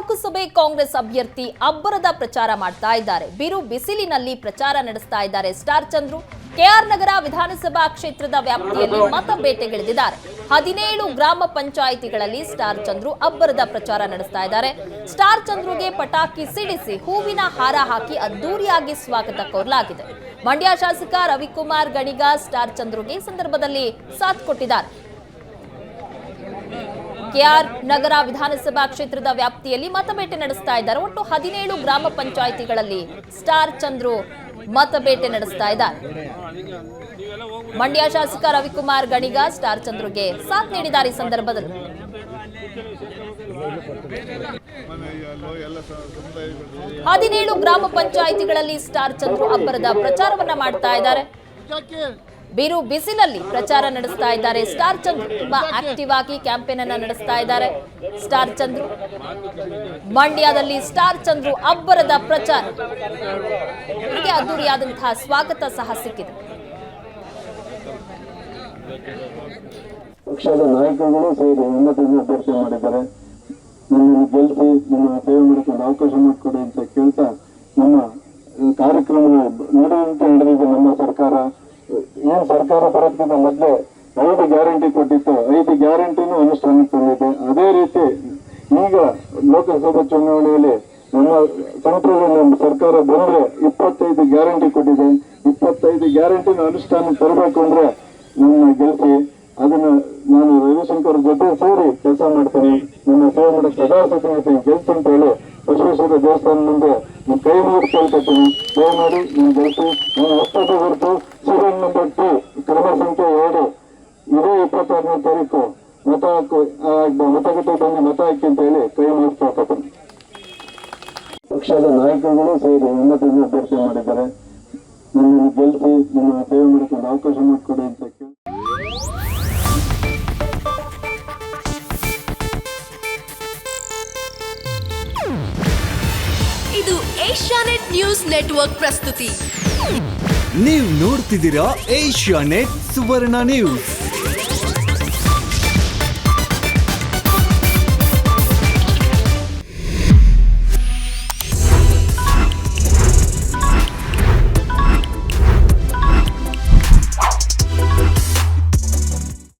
ಲೋಕಸಭೆ ಕಾಂಗ್ರೆಸ್ ಅಭ್ಯರ್ಥಿ ಅಬ್ಬರದ ಪ್ರಚಾರ ಮಾಡ್ತಾ ಇದ್ದಾರೆ. ಬಿರು ಬಿಸಿಲಿನಲ್ಲಿ ಪ್ರಚಾರ ನಡೆಸ್ತಾ ಇದ್ದಾರೆ ಸ್ಟಾರ್ ಚಂದ್ರು. ಕೆಆರ್ ನಗರ ವಿಧಾನಸಭಾ ಕ್ಷೇತ್ರದ ವ್ಯಾಪ್ತಿಯಲ್ಲಿ ಮತ ಬೇಟೆಗಿಳಿದಿದ್ದಾರೆ ಹದಿನೇಳು ಗ್ರಾಮ ಪಂಚಾಯಿತಿಗಳಲ್ಲಿ ಸ್ಟಾರ್ ಚಂದ್ರು ಅಬ್ಬರದ ಪ್ರಚಾರ ನಡೆಸ್ತಾ ಇದ್ದಾರೆ. ಸ್ಟಾರ್ ಚಂದ್ರುಗೆ ಪಟಾಕಿ ಸಿಡಿಸಿ ಹೂವಿನ ಹಾರ ಹಾಕಿ ಅದ್ದೂರಿಯಾಗಿ ಸ್ವಾಗತ ಕೋರಲಾಗಿದೆ. ಮಂಡ್ಯ ಶಾಸಕ ರವಿಕುಮಾರ್ ಗಣಿಗ ಸ್ಟಾರ್ ಚಂದ್ರುಗೆ ಸಂದರ್ಭದಲ್ಲಿ ಸಾಥ್ ಕೊಟ್ಟಿದ್ದಾರೆ. ಕೆಆರ್ ನಗರ ವಿಧಾನಸಭಾ ಕ್ಷೇತ್ರದ ವ್ಯಾಪ್ತಿಯಲ್ಲಿ ಮತಬೇಟೆ ನಡೆಸ್ತಾ ಇದ್ದಾರೆ. ಒಟ್ಟು ಹದಿನೇಳು ಗ್ರಾಮ ಪಂಚಾಯಿತಿಗಳಲ್ಲಿ ಸ್ಟಾರ್ ಚಂದ್ರು ಮತಬೇಟೆ ನಡೆಸ್ತಾ ಇದ್ದಾರೆ. ಮಂಡ್ಯ ಶಾಸಕ ರವಿಕುಮಾರ್ ಗಣಿಗ ಸ್ಟಾರ್ ಚಂದ್ರುಗೆ ಸಾಥ್ ನೀಡಿದ್ದಾರೆ ಈ ಸಂದರ್ಭದಲ್ಲಿ. ಹದಿನೇಳು ಗ್ರಾಮ ಪಂಚಾಯಿತಿಗಳಲ್ಲಿ ಸ್ಟಾರ್ ಚಂದ್ರು ಅಬ್ಬರದ ಪ್ರಚಾರವನ್ನ ಮಾಡ್ತಾ ಇದ್ದಾರೆ. ಬಿರು ಬಿಸಿಲಲ್ಲಿ ಪ್ರಚಾರ ನಡೆಸ್ತಾ ಇದ್ದಾರೆ. ಸ್ಟಾರ್ ಚಂದ್ರು ತುಂಬಾ ಆಕ್ಟಿವ್ ಆಗಿ ಕ್ಯಾಂಪೇನ್ ಅನ್ನ ನಡೆಸ್ತಾ ಇದ್ದಾರೆ. ಸ್ಟಾರ್ ಚಂದ್ರು. ಮಂಡ್ಯದಲ್ಲಿ ಸ್ಟಾರ್ ಚಂದ್ರು ಅಬ್ಬರದ ಪ್ರಚಾರ. ಅದ್ದೂರಿಯಾದಂತಹ ಸ್ವಾಗತ ಸಹ ಸಿಕ್ಕಿದೆ. ಪಕ್ಷದ ನಾಯಕರುಗಳು ಸೇರಿ ಉನ್ನತದಿಂದ ಅಭ್ಯರ್ಥಿ ಮಾಡಿದ್ದಾರೆ. ನಮ್ಮನ್ನು ಗೆಲ್ಲಿಸಿ ನಿಮ್ಮ ಸೇವೆ ಮಾಡಿಕೊಂಡು ಅವಕಾಶ ಮಾಡಿಕೊಡಿ ಅಂತ ಕೇಳ್ತಾ ನಮ್ಮ ಕಾರ್ಯಕ್ರಮ ನಡೆಯುವಂತೆ ನಡೆದಿದೆ ನಮ್ಮ ಸರ್ಕಾರ. ಏನ್ ಸರ್ಕಾರ ಬರೋದಕ್ಕಿಂತ ಮೊದಲೇ ಐದು ಗ್ಯಾರಂಟಿ ಕೊಟ್ಟಿತ್ತು. ಐದು ಗ್ಯಾರಂಟಿನೂ ಅನುಷ್ಠಾನಕ್ಕೆ ತಂದಿದೆ. ಅದೇ ರೀತಿ ಈಗ ಲೋಕಸಭಾ ಚುನಾವಣೆಯಲ್ಲಿ ನಮ್ಮ ಸೆಂಟ್ರಲ್ ನಮ್ಮ ಸರ್ಕಾರ ಬಂದ್ರೆ ಇಪ್ಪತ್ತೈದು ಗ್ಯಾರಂಟಿ ಕೊಟ್ಟಿದೆ. ಇಪ್ಪತ್ತೈದು ಗ್ಯಾರಂಟಿನ ಅನುಷ್ಠಾನಕ್ಕೆ ತರಬೇಕು ಅಂದ್ರೆ ನನ್ನ ಗೆಲ್ಸಿ ಅದನ್ನ ನಾನು ರವಿಶಂಕರ್ ಜೊತೆ ಸೇರಿ ಕೆಲಸ ಮಾಡ್ತೀನಿ. ನನ್ನ ಸೇವೆ ಮಾಡೋ ಸದಾ ಸತ್ಯ ಗೆಲ್ಸಿ ಅಂತ ಹೇಳಿ ಬಸವೇಶ್ವರ ದೇವಸ್ಥಾನ ಮುಂದೆ ಕೈ ಮುಗಿದು ಕೇಳ್ಕೊತೀನಿ ಮಾಡಿ ನಾನು ಗೆಲ್ಸಿ ನಾನು ಹೊಸದು ಹೊರತು ಸೀರಿಯಲ್ ಇಪ್ಪತ್ತಾರನೇ ತಾರೀಕು ಮತ ಹಾಕು ಮತಗಟ್ಟೆ ಬಂದು ಮತ ಹಾಕಿ ಅಂತ ಹೇಳಿ ಕೈ ಮಾಡಿಸ್ತಾ ಪಕ್ಷದ ನಾಯಕರುಗಳು ಸೇರಿ ಉನ್ನತ ಅಭ್ಯರ್ಥಿ ಮಾಡಿದ್ದಾರೆ. ನನ್ನನ್ನು ಗೆಲ್ಲಿಸಿ ನನ್ನ ಸೇವೆ ಮಾಡಿಕೊಂಡು ಅವಕಾಶ ಮಾಡಿಕೊಡಿ ಅಂತ ಕೇಳಿ. ಇದು ಏಷ್ಯಾನೆಟ್ ನ್ಯೂಸ್ ನೆಟ್ವರ್ಕ್ ಪ್ರಸ್ತುತಿ. ನೀವು ನೋಡ್ತಿದ್ದೀರಾ ಏಷ್ಯಾ ನೆಟ್ ಸುವರ್ಣ ನ್ಯೂಸ್.